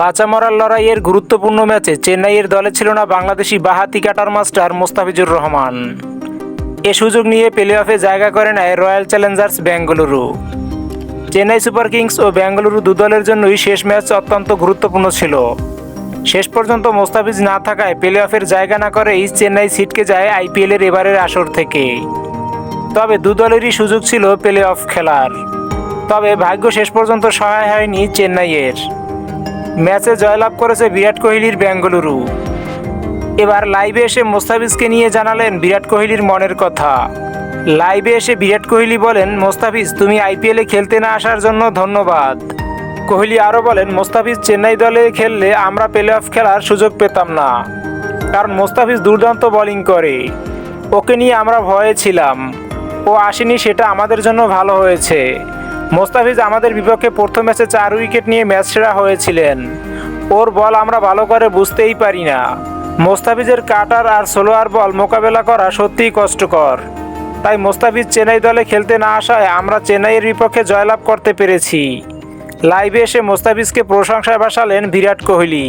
বাঁচা মরার লড়াইয়ের গুরুত্বপূর্ণ ম্যাচে চেন্নাইয়ের দলে ছিল না বাংলাদেশি বাহাতি কাটার মাস্টার মোস্তাফিজুর রহমান। এ সুযোগ নিয়ে প্লে অফে জায়গা করে নেয় Royal Challengers Bengaluru. Chennai Super Kings ও বেঙ্গালুরু দু দলের জন্যই শেষ ম্যাচ অত্যন্ত গুরুত্বপূর্ণ ছিল। শেষ পর্যন্ত মোস্তাফিজ না থাকায় প্লে অফের জায়গা না করেই চেন্নাই ছিটকে যায় আইপিএলের এবারের আসর থেকে। তবে দু দলেরই সুযোগ ছিল প্লে অফ খেলার। তবে ভাগ্য শেষ পর্যন্ত সহায় হয়নি চেন্নাইয়ের। ম্যাচে জয়লাভ করেছে বিরাট কোহলির বেঙ্গালুরু। এবার লাইভে এসে মোস্তাফিজকে নিয়ে জানালেন বিরাট কোহলির মনের কথা। লাইভে এসে বিরাট কোহলি বলেন, মোস্তাফিজ, তুমি আইপিএলে খেলতে না আসার জন্য ধন্যবাদ। কোহলি আরও বলেন, মোস্তাফিজ চেন্নাই দলে খেললে আমরা প্লে অফ খেলার সুযোগ পেতাম না। কারণ মোস্তাফিজ দুর্দান্ত বোলিং করে। ওকে নিয়ে আমরা ভয়ে ছিলাম। ও আসেনি, সেটা আমাদের জন্য ভালো হয়েছে। মোস্তাফিজ আমাদের বিপক্ষে প্রথম ম্যাচে চার উইকেট নিয়ে ম্যাচ সেরা হয়েছিলেন। ওর বল আমরা ভালো করে বুঝতেই পারি না। মোস্তাফিজের কাটার আর সোলোয়ার বল মোকাবেলা করা সত্যিই কষ্টকর। তাই মোস্তাফিজ চেন্নাই দলে খেলতে না আসায় আমরা চেন্নাইয়ের বিপক্ষে জয়লাভ করতে পেরেছি। লাইভে এসে মোস্তাফিজকে প্রশংসায় ভাসালেন বিরাট কোহলি।